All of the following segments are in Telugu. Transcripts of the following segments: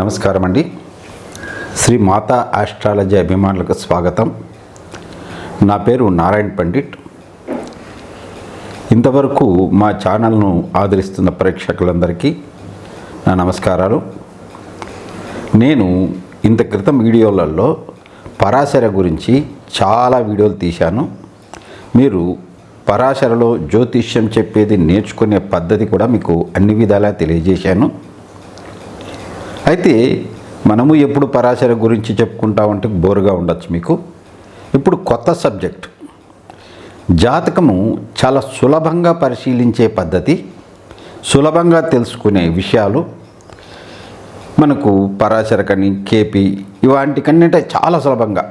నమస్కారం అండి శ్రీ మాతా ఆస్ట్రాలజీ అభిమానులకు స్వాగతం. నా పేరు నారాయణ పండిట్. ఇంతవరకు మా ఛానల్ను ఆదరిస్తున్న ప్రేక్షకులందరికీ నా నమస్కారాలు. నేను ఇంత క్రితం వీడియోలలో పరాశర గురించి చాలా వీడియోలు తీశాను. మీరు పరాశరలో జ్యోతిష్యం చెప్పేది నేర్చుకునే పద్ధతి కూడా మీకు అన్ని విధాలా తెలియజేశాను. అయితే మనము ఎప్పుడు పరాశర గురించి చెప్పుకుంటామంటే బోరుగా ఉండొచ్చు మీకు. ఇప్పుడు కొత్త సబ్జెక్ట్. జాతకము చాలా సులభంగా పరిశీలించే పద్ధతి సులభంగా తెలుసుకునే విషయాలు మనకు పరాశరకని కేపీ ఇవాంటికన్నింటే చాలా సులభంగా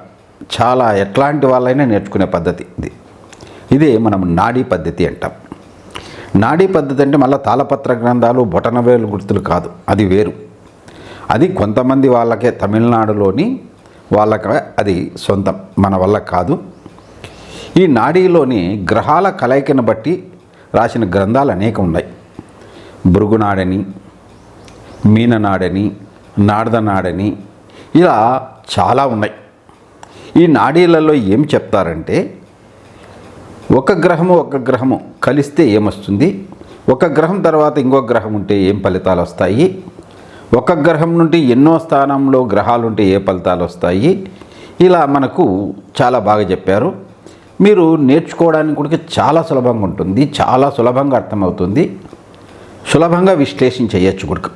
చాలా ఎట్లాంటి వాళ్ళైనా నేర్చుకునే పద్ధతి ఇది. ఇదే మనం నాడీ పద్ధతి అంటాం. నాడీ పద్ధతి అంటే మళ్ళీ తాళపత్ర గ్రంథాలు బొటనవేలు గుర్తులు కాదు అది వేరు. అది కొంతమంది వాళ్ళకే తమిళనాడులోని వాళ్ళకి అది సొంతం మన వల్ల కాదు. ఈ నాడీలోని గ్రహాల కలయికను బట్టి రాసిన గ్రంథాలు అనేక ఉన్నాయి భృగునాడని మీననాడని నాడదనాడని ఇలా చాలా ఉన్నాయి. ఈ నాడీలలో ఏం చెప్తారంటే ఒక గ్రహము ఒక గ్రహము కలిస్తే ఏమొస్తుంది? ఒక గ్రహం తర్వాత ఇంకో గ్రహం ఉంటే ఏం ఫలితాలు వస్తాయి? ఒక గ్రహం నుండి ఎన్నో స్థానంలో గ్రహాలు ఉంటే ఏ ఫలితాలు వస్తాయి? ఇలా మనకు చాలా బాగా చెప్పారు. మీరు నేర్చుకోవడానికి కూడా చాలా సులభంగా ఉంటుంది చాలా సులభంగా అర్థమవుతుంది. సులభంగా విశ్లేషణ చేయొచ్చు కూడా.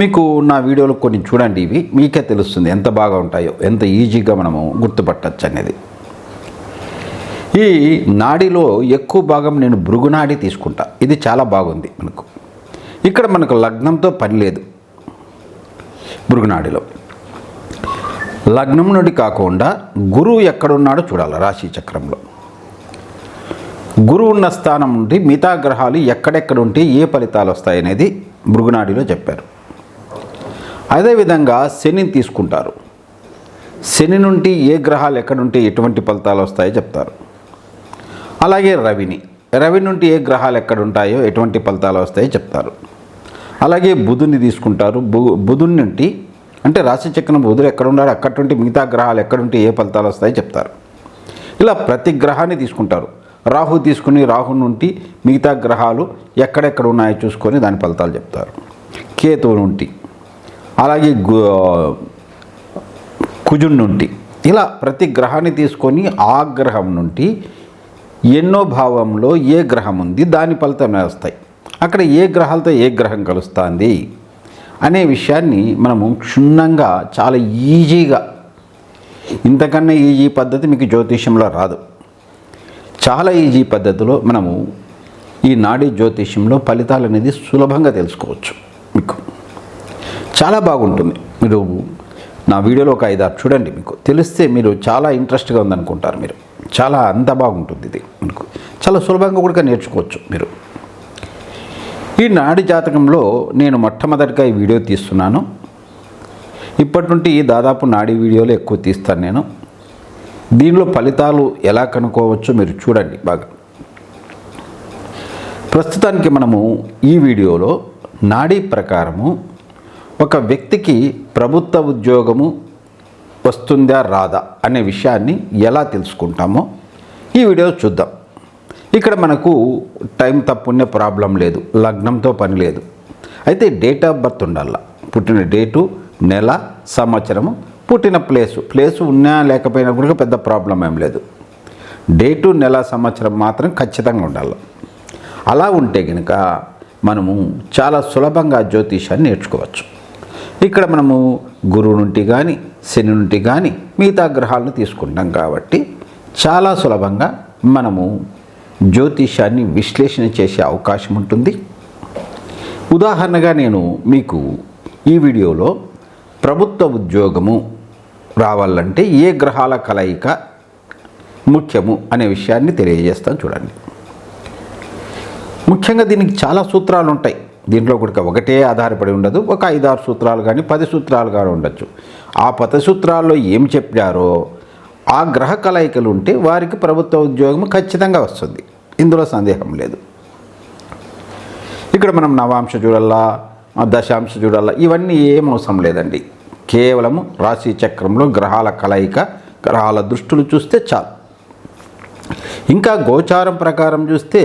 మీకు నా వీడియోలు కొన్ని చూడండి ఇవి మీకే తెలుస్తుంది ఎంత బాగా ఉంటాయో ఎంత ఈజీగా మనము గుర్తుపట్టచ్చు అనేది. ఈ నాడిలో ఎక్కువ భాగం నేను భృగునాడి తీసుకుంటా. ఇది చాలా బాగుంది మనకు. ఇక్కడ మనకు లగ్నంతో పని లేదు. మృగనాడిలో. లగ్నం నుండి కాకుండా గురువు ఎక్కడున్నాడో చూడాలి రాశి చక్రంలో. గురువు ఉన్న స్థానం నుండి మిగతా గ్రహాలు ఎక్కడెక్కడ ఉంటే ఏ ఫలితాలు వస్తాయనేది మృగనాడిలో చెప్పారు. అదేవిధంగా శనిని తీసుకుంటారు. శని నుండి ఏ గ్రహాలు ఎక్కడుంటే ఎటువంటి ఫలితాలు వస్తాయో చెప్తారు. అలాగే రవిని. రవి నుండి ఏ గ్రహాలు ఎక్కడ ఉంటాయో ఎటువంటి ఫలితాలు వస్తాయో చెప్తారు. అలాగే బుధుని తీసుకుంటారు. బు బుధుని నుండి అంటే రాశి చక్రం బుధుడు ఎక్కడ ఉన్నాడో అక్కడి నుండి మిగతా గ్రహాలు ఎక్కడుంటే ఏ ఫలితాలు వస్తాయి చెప్తారు. ఇలా ప్రతి గ్రహాన్ని తీసుకుంటారు. రాహు తీసుకుని రాహు నుండి మిగతా గ్రహాలు ఎక్కడెక్కడ ఉన్నాయో చూసుకొని దాని ఫలితాలు చెప్తారు. కేతువు నుండి అలాగే గు కుజున్ నుండి. ఇలా ప్రతి గ్రహాన్ని తీసుకొని ఆ గ్రహం నుండి ఎన్నో భావంలో ఏ గ్రహం ఉంది దాని ఫలితమే వస్తాయి. అక్కడ ఏ గ్రహాలతో ఏ గ్రహం కలుస్తుంది అనే విషయాన్ని మనము క్షుణ్ణంగా చాలా ఈజీగా ఇంతకన్నా ఈజీ పద్ధతి మీకు జ్యోతిష్యంలో రాదు. చాలా ఈజీ పద్ధతిలో మనము ఈ నాడీ జ్యోతిష్యంలో ఫలితాలు అనేది సులభంగా తెలుసుకోవచ్చు మీకు. చాలా బాగుంటుంది. మీరు నా వీడియోలో ఒక ఐదారు చూడండి మీకు. తెలిస్తే మీరు చాలా ఇంట్రెస్ట్గా ఉందనుకుంటారు మీరు. చాలా అంత బాగుంటుంది ఇది. మీకు చాలా సులభంగా కూడా నేర్చుకోవచ్చు మీరు. ఈ నాడి జాతకంలో నేను మొట్టమొదటిగా ఈ వీడియో తీస్తున్నాను. ఇప్పటి నుండి దాదాపు నాడి వీడియోలు ఎక్కువ తీస్తాను నేను. దీనిలో ఫలితాలు ఎలా కనుక్కోవచ్చో మీరు చూడండి బాగా. ప్రస్తుతానికి మనము ఈ వీడియోలో నాడీ ప్రకారము ఒక వ్యక్తికి ప్రభుత్వ ఉద్యోగము వస్తుందా రాదా అనే విషయాన్ని ఎలా తెలుసుకుంటామో ఈ వీడియో చూద్దాం. ఇక్కడ మనకు టైం తప్పునే ప్రాబ్లం లేదు లగ్నంతో పని లేదు. అయితే డేట్ ఆఫ్ బర్త్ ఉండాల. పుట్టిన డేటు నెల సంవత్సరము పుట్టిన ప్లేసు. ప్లేసు ఉన్నా లేకపోయినా కూడా పెద్ద ప్రాబ్లం ఏం లేదు. డేటు నెల సంవత్సరం మాత్రం ఖచ్చితంగా ఉండాలి. అలా ఉంటే కనుక మనము చాలా సులభంగా జ్యోతిషాన్ని నేర్చుకోవచ్చు. ఇక్కడ మనము గురువు నుండి కానీ శని నుండి కానీ మిగతా గ్రహాలను తీసుకుంటాం కాబట్టి చాలా సులభంగా మనము జ్యోతిషాన్ని విశ్లేషణ చేసే అవకాశం ఉంటుంది. ఉదాహరణగా నేను మీకు ఈ వీడియోలో ప్రభుత్వ ఉద్యోగము రావాలంటే ఏ గ్రహాల కలయిక ముఖ్యము అనే విషయాన్ని తెలియజేస్తాను చూడండి. ముఖ్యంగా దీనికి చాలా సూత్రాలు ఉంటాయి. దీంట్లో కూడా ఒకటే ఆధారపడి ఉండదు. ఒక ఐదారు సూత్రాలు కానీ పది సూత్రాలు కానీ ఉండొచ్చు. ఆ పది సూత్రాల్లో ఏం చెప్పారో ఆ గ్రహ కలయికలు ఉంటే వారికి ప్రభుత్వ ఉద్యోగం ఖచ్చితంగా వస్తుంది. ఇందులో సందేహం లేదు. ఇక్కడ మనం నవాంశ చూడల్లా దశాంశ చూడాలా ఇవన్నీ ఏం అవసరం లేదండి. కేవలము రాశి చక్రంలో గ్రహాల కలయిక గ్రహాల దృష్టులు చూస్తే చాలు. ఇంకా గోచారం ప్రకారం చూస్తే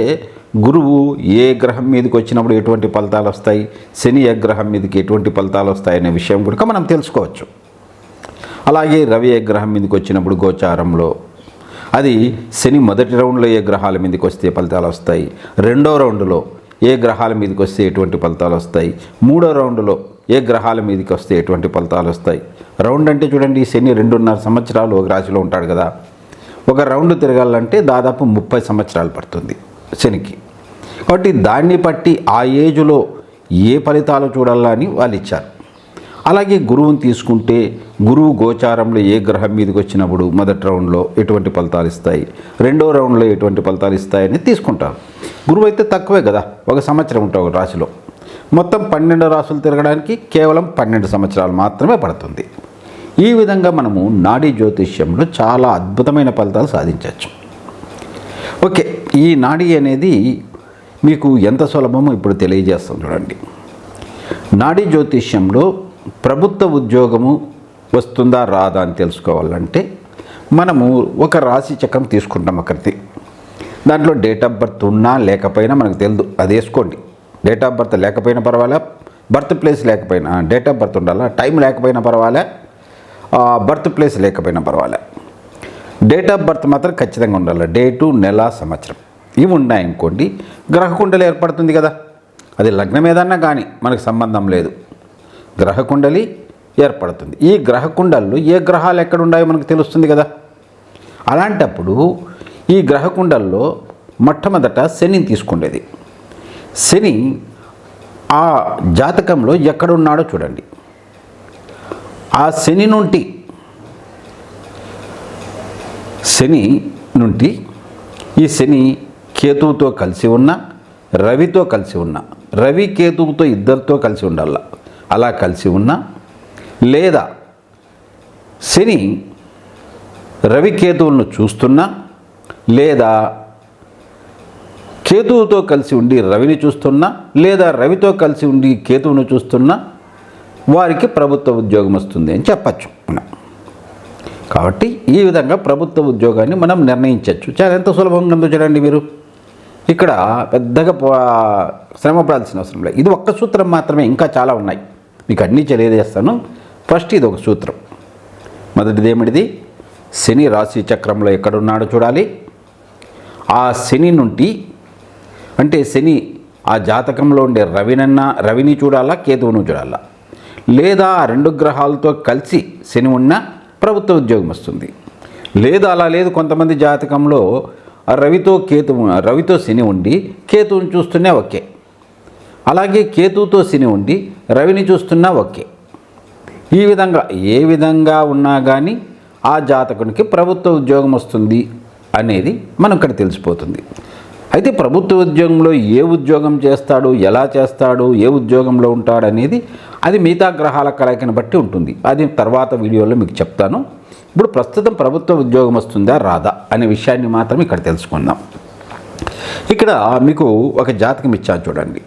గురువు ఏ గ్రహం మీదకి వచ్చినప్పుడు ఎటువంటి ఫలితాలు వస్తాయి శని ఏ గ్రహం మీదకి ఎటువంటి ఫలితాలు వస్తాయి అనే విషయం కూడా మనం తెలుసుకోవచ్చు. అలాగే రవి ఏ గ్రహం మీదకి వచ్చినప్పుడు గోచారంలో. అది శని మొదటి రౌండ్లో ఏ గ్రహాల మీదకి వస్తే ఫలితాలు వస్తాయి? రెండో రౌండ్లో ఏ గ్రహాల మీదకి వస్తే ఎటువంటి ఫలితాలు వస్తాయి? మూడో రౌండ్లో ఏ గ్రహాల మీదకి వస్తే ఎటువంటి ఫలితాలు వస్తాయి? రౌండ్ అంటే చూడండి శని రెండున్నర సంవత్సరాలు ఒక రాశిలో ఉంటాడు కదా. ఒక రౌండ్ తిరగాలంటే దాదాపు ముప్పై సంవత్సరాలు పడుతుంది శనికి. కాబట్టి దాన్ని బట్టి ఆ ఏజ్లో ఏ ఫలితాలు చూడాలా అని వాళ్ళు ఇచ్చారు. అలాగే గురువుని తీసుకుంటే గురువు గోచారంలో ఏ గ్రహం మీదకి వచ్చినప్పుడు మొదటి రౌండ్లో ఎటువంటి ఫలితాలు ఇస్తాయి? రెండో రౌండ్లో ఎటువంటి ఫలితాలు ఇస్తాయని తీసుకుంటారు. గురువు అయితే తక్కువే కదా ఒక సంవత్సరం ఉంటుంది ఒక రాశిలో. మొత్తం పన్నెండు రాసులు తిరగడానికి కేవలం పన్నెండు సంవత్సరాలు మాత్రమే పడుతుంది. ఈ విధంగా మనము నాడీ జ్యోతిష్యంలో చాలా అద్భుతమైన ఫలితాలు సాధించవచ్చు. ఓకే ఈ నాడీ అనేది మీకు ఎంత సులభమో ఇప్పుడు తెలియజేస్తాం చూడండి. నాడీ జ్యోతిష్యంలో ప్రభుత్వ ఉద్యోగము వస్తుందా రాదా అని తెలుసుకోవాలంటే మనము ఒక రాశి చక్రం తీసుకుంటాం ఒకరిది దాంట్లో డేట్ ఆఫ్ బర్త్ ఉన్నా లేకపోయినా మనకు తెలియదు అది వేసుకోండి. డేట్ ఆఫ్ బర్త్ లేకపోయినా పర్వాలే. బర్త్ ప్లేస్ లేకపోయినా డేట్ ఆఫ్ బర్త్ ఉండాలా? టైం లేకపోయినా పర్వాలే. బర్త్ ప్లేస్ లేకపోయినా పర్వాలే. డేట్ ఆఫ్ బర్త్ మాత్రం ఖచ్చితంగా ఉండాలి. డేటు నెల సంవత్సరం. ఇవి ఉన్నాయనుకోండి గ్రహకుండలు ఏర్పడుతుంది కదా. అది లగ్నం ఏదన్నా కానీ మనకు సంబంధం లేదు. గ్రహకుండలి ఏర్పడుతుంది. ఈ గ్రహకుండల్లో ఏ గ్రహాలు ఎక్కడ ఉన్నాయో మనకు తెలుస్తుంది కదా. అలాంటప్పుడు ఈ గ్రహకుండల్లో మొట్టమొదట శనిని తీసుకుండేది. శని ఆ జాతకంలో ఎక్కడున్నాడో చూడండి. ఆ శని నుండి శని నుండి ఈ శని కేతువుతో కలిసి ఉన్న రవితో కలిసి ఉన్న రవి కేతువుతో ఇద్దరితో కలిసి ఉండాల. అలా కలిసి ఉన్నా లేదా శని రవికేతువులను చూస్తున్నా లేదా కేతువుతో కలిసి ఉండి రవిని చూస్తున్నా లేదా రవితో కలిసి ఉండి కేతువును చూస్తున్నా వారికి ప్రభుత్వ ఉద్యోగం వస్తుంది అని చెప్పచ్చు మనం. కాబట్టి ఈ విధంగా ప్రభుత్వ ఉద్యోగాన్ని మనం నిర్ణయించవచ్చు. చాలా ఎంత సులభంగా ఉందో చూడండి మీరు. ఇక్కడ పెద్దగా శ్రమ పడాల్సిన అవసరం లేదు. ఇది ఒక్క సూత్రం మాత్రమే ఇంకా చాలా ఉన్నాయి. మీకు అన్నీ తెలియజేస్తాను. ఫస్ట్ ఇది ఒక సూత్రం. మొదటిది ఏమిటిది? శని రాశి చక్రంలో ఎక్కడున్నాడో చూడాలి. ఆ శని నుండి అంటే శని ఆ జాతకంలో ఉండే రవినన్నా రవిని చూడాలా కేతువును చూడాలా? లేదా ఆ రెండు గ్రహాలతో కలిసి శని ఉన్న ప్రభుత్వ ఉద్యోగం వస్తుంది. లేదా అలా లేదు. కొంతమంది జాతకంలో ఆ రవితో కేతువు రవితో శని ఉండి కేతువుని చూస్తూనే ఓకే. అలాగే కేతుతో శని ఉండి రవిని చూస్తున్నా ఓకే. ఈ విధంగా ఏ విధంగా ఉన్నా కానీ ఆ జాతకునికి ప్రభుత్వ ఉద్యోగం వస్తుంది అనేది మనం ఇక్కడ తెలిసిపోతుంది. అయితే ప్రభుత్వ ఉద్యోగంలో ఏ ఉద్యోగం చేస్తాడు ఎలా చేస్తాడు ఏ ఉద్యోగంలో ఉంటాడు అనేది అది మిగతా గ్రహాల కలయికను బట్టి ఉంటుంది. అది తర్వాత వీడియోలో మీకు చెప్తాను. ఇప్పుడు ప్రస్తుతం ప్రభుత్వ ఉద్యోగం వస్తుందా రాదా అనే విషయాన్ని మాత్రం ఇక్కడ తెలుసుకుందాం. ఇక్కడ మీకు ఒక జాతకం ఇచ్చాను చూడండి.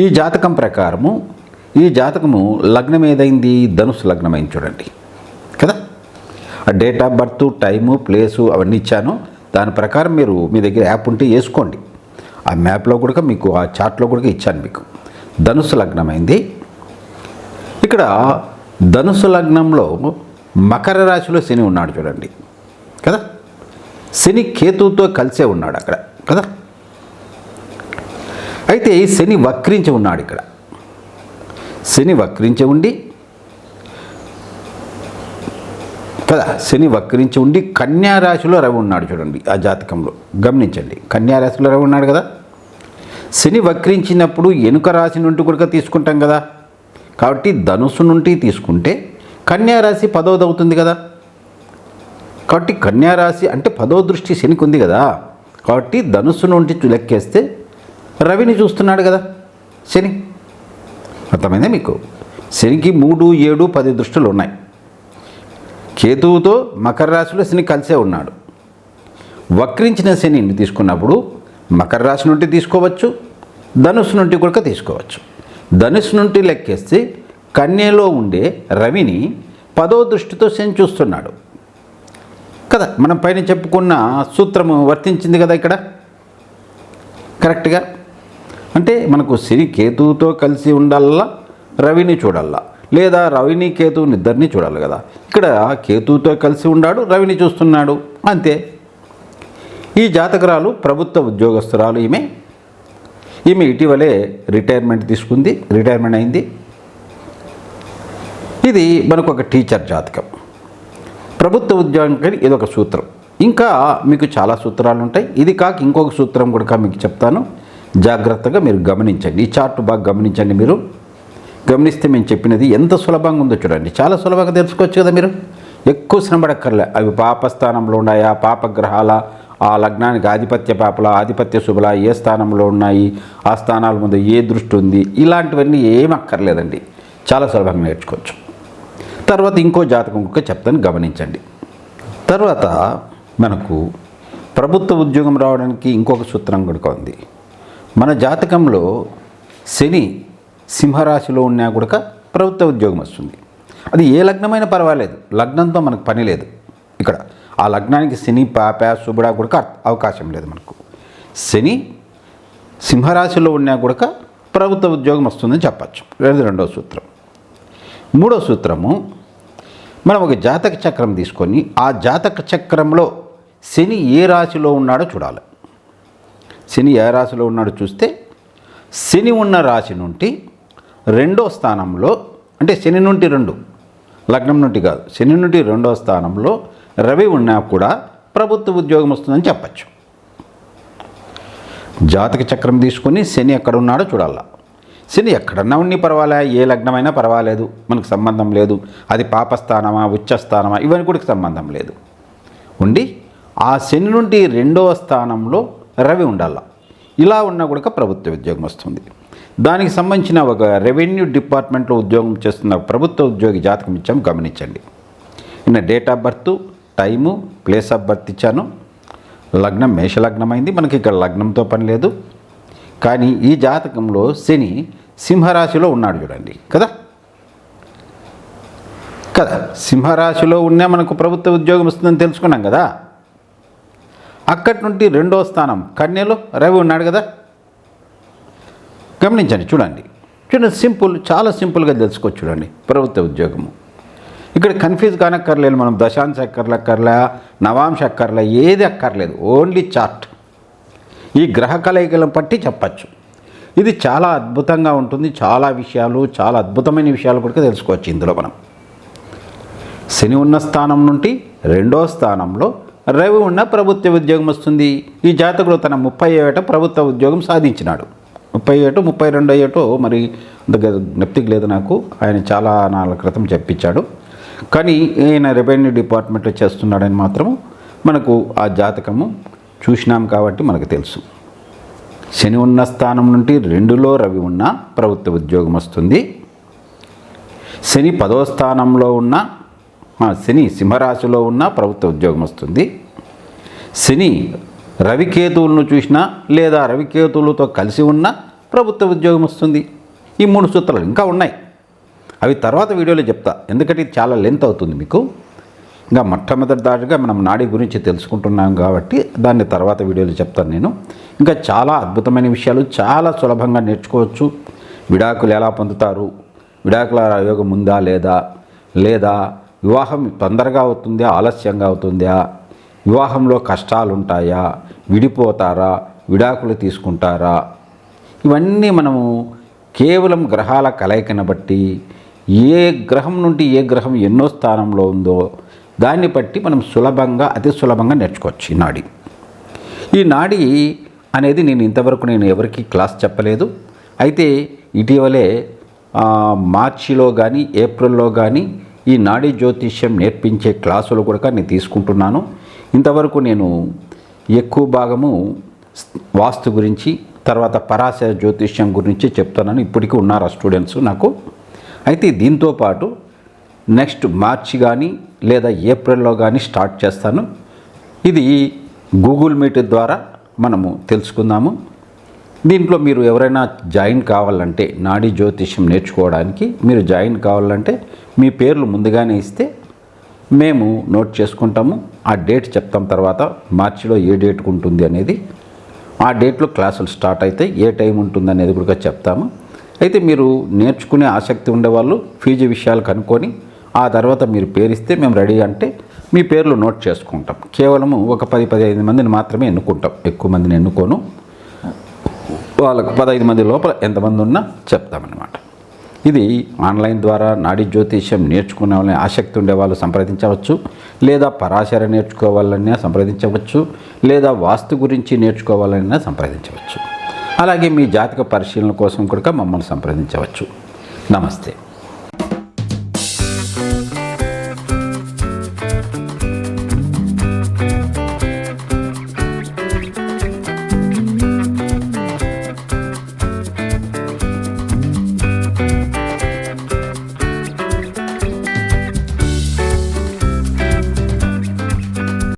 ఈ జాతకం ప్రకారము ఈ జాతకము లగ్నం ఏదైంది? ధనుసు లగ్నమైంది చూడండి. కదా? ఆ date of birth time place అవన్నీ ఇచ్చాను. దాని ప్రకారం మీరు మీ దగ్గర యాప్ ఉంటే వేసుకోండి. ఆ మ్యాప్లో కూడా మీకు ఆ చార్ట్లో కూడా ఇచ్చాను మీకు. ధనుసు లగ్నమైంది. ఇక్కడ ధనుసు లగ్నంలో మకర రాశిలో శని ఉన్నాడు చూడండి. కదా? శని కేతువుతో కలిసే ఉన్నాడు అక్కడ. కదా? అయితే ఈ శని వక్రించి ఉన్నాడు ఇక్కడ. శని వక్రించి ఉండి కదా శని వక్రించి ఉండి కన్యారాశిలో రవి ఉన్నాడు చూడండి ఆ జాతకంలో. గమనించండి కన్యారాశిలో రవి ఉన్నాడు కదా. శని వక్రించినప్పుడు ఎనుక రాశి నుండి కూడా తీసుకుంటాం కదా. కాబట్టి ధనుసు నుండి తీసుకుంటే కన్యారాశి పదవది అవుతుంది కదా. కాబట్టి కన్యారాశి అంటే పదో దృష్టి శనికి ఉంది కదా. కాబట్టి ధనుస్సు నుండి లెక్కేస్తే రవిని చూస్తున్నాడు కదా శని. అర్థమైందా మీకు? శనికి మూడు ఏడు పది దృష్టిలు ఉన్నాయి. కేతువుతో మకర రాశిలో శని కలిసే ఉన్నాడు. వక్రించిన శనిని తీసుకున్నప్పుడు మకర రాశి నుండి తీసుకోవచ్చు ధనుస్సు నుండి కూడా తీసుకోవచ్చు. ధనుసు నుండి లెక్కేస్తే కన్యలో ఉండే రవిని పదో దృష్టితో శని చూస్తున్నాడు. కదా మనం పైన చెప్పుకున్న సూత్రము వర్తించింది కదా ఇక్కడ? కరెక్ట్గా? అంటే మనకు శని కేతువుతో కలిసి ఉండాలా రవిని చూడాలా లేదా రవిని కేతువుని ఇద్దరిని చూడాలి కదా. ఇక్కడ కేతువుతో కలిసి ఉన్నాడు రవిని చూస్తున్నాడు. అంతే. ఈ జాతకరాలు ప్రభుత్వ ఉద్యోగస్తురాలు ఈమె. ఈమె ఇటీవలే రిటైర్మెంట్ తీసుకుంది రిటైర్మెంట్ అయింది. ఇది మనకు ఒక టీచర్ జాతకం. ప్రభుత్వ ఉద్యోగానికి ఇది ఒక సూత్రం. ఇంకా మీకు చాలా సూత్రాలు ఉంటాయి ఇది కాక ఇంకొక సూత్రం కూడా మీకు చెప్తాను. జాగ్రత్తగా మీరు గమనించండి. ఈ చార్ట్ బాగా గమనించండి మీరు. గమనిస్తే మేము చెప్పినది ఎంత సులభంగా ఉందో చూడండి. చాలా సులభంగా తెలుసుకోవచ్చు కదా మీరు. ఎక్కువ శ్రమపడక్కర్లే. అవి పాపస్థానంలో ఉన్నాయా? పాపగ్రహాల ఆ లగ్నానికి ఆధిపత్య పాపల ఆధిపత్య శుభల ఏ స్థానంలో ఉన్నాయి? ఆ స్థానాల ముందు ఏ దృష్టి ఉంది? ఇలాంటివన్నీ ఏం అక్కర్లేదండి. చాలా సులభంగా నేర్చుకోవచ్చు. తర్వాత ఇంకో జాతకం ఇంకా చెప్తాను. గమనించండి. తర్వాత మనకు ప్రభుత్వ ఉద్యోగం రావడానికి ఇంకొక సూత్రం కూడా ఉంది. మన జాతకంలో శని సింహరాశిలో ఉన్నా కూడా ప్రభుత్వ ఉద్యోగం వస్తుంది. అది ఏ లగ్నమైనా పర్వాలేదు. లగ్నంతో మనకు పని లేదు ఇక్కడ. ఆ లగ్నానికి శని పాప శుభుడా కూడా అవకాశం లేదు మనకు. శని సింహరాశిలో ఉన్నా కూడా ప్రభుత్వ ఉద్యోగం వస్తుందని చెప్పచ్చు. లేదు రెండవ సూత్రం. మూడో సూత్రము మనం ఒక జాతక చక్రం తీసుకొని ఆ జాతక చక్రంలో శని ఏ రాశిలో ఉన్నాడో చూడాలి. శని ఏ రాశిలో ఉన్నాడో చూస్తే శని ఉన్న రాశి నుండి రెండో స్థానంలో అంటే శని నుండి రెండు లగ్నం నుండి కాదు శని నుండి రెండో స్థానంలో రవి ఉన్నా కూడా ప్రభుత్వ ఉద్యోగం వస్తుందని చెప్పచ్చు. జాతక చక్రం తీసుకొని శని ఎక్కడ ఉన్నాడో చూడాలా. శని ఎక్కడన్నా ఉన్ని పర్వాలే ఏ లగ్నమైనా పర్వాలేదు మనకు సంబంధం లేదు అది పాపస్థానమా ఉచ్చస్థానమా ఇవన్నీ కూడా సంబంధం లేదు. ఉండి ఆ శని నుండి రెండవ స్థానంలో రవి ఉండాల. ఇలా ఉన్నా కూడా ప్రభుత్వ ఉద్యోగం వస్తుంది. దానికి సంబంధించిన ఒక రెవెన్యూ డిపార్ట్మెంట్లో ఉద్యోగం చేస్తున్న ప్రభుత్వ ఉద్యోగి జాతకం ఇచ్చాము గమనించండి. నిన్న date of birth time place of birth ఇచ్చాను. లగ్నం మేష లగ్నమైంది మనకి ఇక్కడ లగ్నంతో పని లేదు. కానీ ఈ జాతకంలో శని సింహరాశిలో ఉన్నాడు చూడండి. కదా? కదా? సింహరాశిలో ఉన్నా మనకు ప్రభుత్వ ఉద్యోగం వస్తుందని తెలుసుకున్నాం కదా? అక్కడి నుండి రెండో స్థానం కన్యలో రవి ఉన్నాడు కదా? గమనించండి చూడండి. చూడండి సింపుల్ చాలా సింపుల్గా తెలుసుకోవచ్చు చూడండి ప్రభుత్వ ఉద్యోగము. ఇక్కడ కన్ఫ్యూజ్ కానక్కర్లేదు మనం దశాంశ అక్కర్లు నవాంశ అక్కర్లే ఏది అక్కర్లేదు ఓన్లీ చార్ట్. ఈ గ్రహ కలయికలను బట్టి చెప్పచ్చు. ఇది చాలా అద్భుతంగా ఉంటుంది చాలా విషయాలు చాలా అద్భుతమైన విషయాలు కూడా తెలుసుకోవచ్చు ఇందులో మనం. శని ఉన్న స్థానం నుండి రెండో స్థానంలో రవి ఉన్న ప్రభుత్వ ఉద్యోగం వస్తుంది. ఈ జాతకుడు తన ముప్పై ఏట ప్రభుత్వ ఉద్యోగం సాధించినాడు. ముప్పై ఏటో ముప్పై రెండో ఏటో మరి దగ్గర జ్ఞప్తికి లేదు నాకు. ఆయన చాలా నాలుగు క్రితం చెప్పించాడు. కానీ ఈయన రెవెన్యూ డిపార్ట్మెంట్లో చేస్తున్నాడని మాత్రం మనకు ఆ జాతకము చూసినాం కాబట్టి మనకు తెలుసు. శని ఉన్న స్థానం నుండి రెండులో రవి ఉన్న ప్రభుత్వ ఉద్యోగం వస్తుంది. శని పదో స్థానంలో ఉన్న శని సింహరాశిలో ఉన్న ప్రభుత్వ ఉద్యోగం వస్తుంది. శని రవికేతువులను చూసినా లేదా రవికేతువులతో కలిసి ఉన్న ప్రభుత్వ ఉద్యోగం వస్తుంది. ఈ మూడు సూత్రాలు ఇంకా ఉన్నాయి. అవి తర్వాత వీడియోలో చెప్తా. ఎందుకంటే ఇది చాలా లెంత్ అవుతుంది మీకు. ఇంకా మొట్టమొదటిదాటిగా మనం నాడి గురించి తెలుసుకుంటున్నాం కాబట్టి దాన్ని తర్వాత వీడియోలో చెప్తాను నేను. ఇంకా చాలా అద్భుతమైన విషయాలు చాలా సులభంగా నేర్చుకోవచ్చు. విడాకులు ఎలా పొందుతారు? విడాకుల యోగం ఉందా లేదా? లేదా వివాహం తొందరగా అవుతుందా? ఆలస్యంగా అవుతుందా? వివాహంలో కష్టాలు ఉంటాయా విడిపోతారా? విడాకులు తీసుకుంటారా? ఇవన్నీ మనము కేవలం గ్రహాల కలయికను బట్టి ఏ గ్రహం నుండి ఏ గ్రహం ఎన్నో స్థానంలో ఉందో దాన్ని బట్టి మనం సులభంగా అతి సులభంగా నేర్చుకోవచ్చు ఈ నాడి. ఈ నాడి అనేది నేను ఇంతవరకు నేను ఎవరికి క్లాస్ చెప్పలేదు. అయితే ఇటీవలే మార్చిలో కానీ ఏప్రిల్లో కానీ ఈ నాడీ జ్యోతిష్యం నేర్పించే క్లాసులు కూడా నేను తీసుకుంటున్నాను. ఇంతవరకు నేను ఎక్కువ భాగము వాస్తు గురించి తర్వాత పరాశర జ్యోతిష్యం గురించి చెప్తున్నాను. ఇప్పటికీ ఉన్నారు ఆ స్టూడెంట్స్ నాకు. అయితే దీంతో పాటు నెక్స్ట్ మార్చి కానీ లేదా ఏప్రిల్లో కానీ స్టార్ట్ చేస్తాను. ఇది గూగుల్ మీట్ ద్వారా మనము తెలుసుకుందాము. దీంట్లో మీరు ఎవరైనా జాయిన్ కావాలంటే నాడీ జ్యోతిష్యం నేర్చుకోవడానికి మీరు జాయిన్ కావాలంటే మీ పేర్లు ముందుగానే ఇస్తే మేము నోట్ చేసుకుంటాము. ఆ డేట్ చెప్తాం తర్వాత మార్చిలో ఏ డేట్ ఉంటుంది అనేది. ఆ డేట్లో క్లాసులు స్టార్ట్ అయితే ఏ టైం ఉంటుంది అనేది కూడా చెప్తాము. అయితే మీరు నేర్చుకునే ఆసక్తి ఉండేవాళ్ళు ఫీజు విషయాలు కనుక్కొని ఆ తర్వాత మీరు పేరిస్తే మేము రెడీ అంటే మీ పేర్లు నోట్ చేసుకుంటాం. కేవలము ఒక పది పదిహేను మందిని మాత్రమే ఎన్నుకుంటాం. ఎక్కువ మందిని ఎన్నుకోను. వాళ్ళకు పదహైదు మంది లోపల ఎంతమంది ఉన్నా చెప్తామన్నమాట. ఇది ఆన్లైన్ ద్వారా నాడి జ్యోతిష్యం నేర్చుకునే వాళ్ళని ఆసక్తి ఉండే వాళ్ళు సంప్రదించవచ్చు లేదా పరాశర నేర్చుకోవాలన్నా సంప్రదించవచ్చు లేదా వాస్తు గురించి నేర్చుకోవాలన్నా సంప్రదించవచ్చు. అలాగే మీ జాతక పరిశీలన కోసం కూడా మమ్మల్ని సంప్రదించవచ్చు. నమస్తే.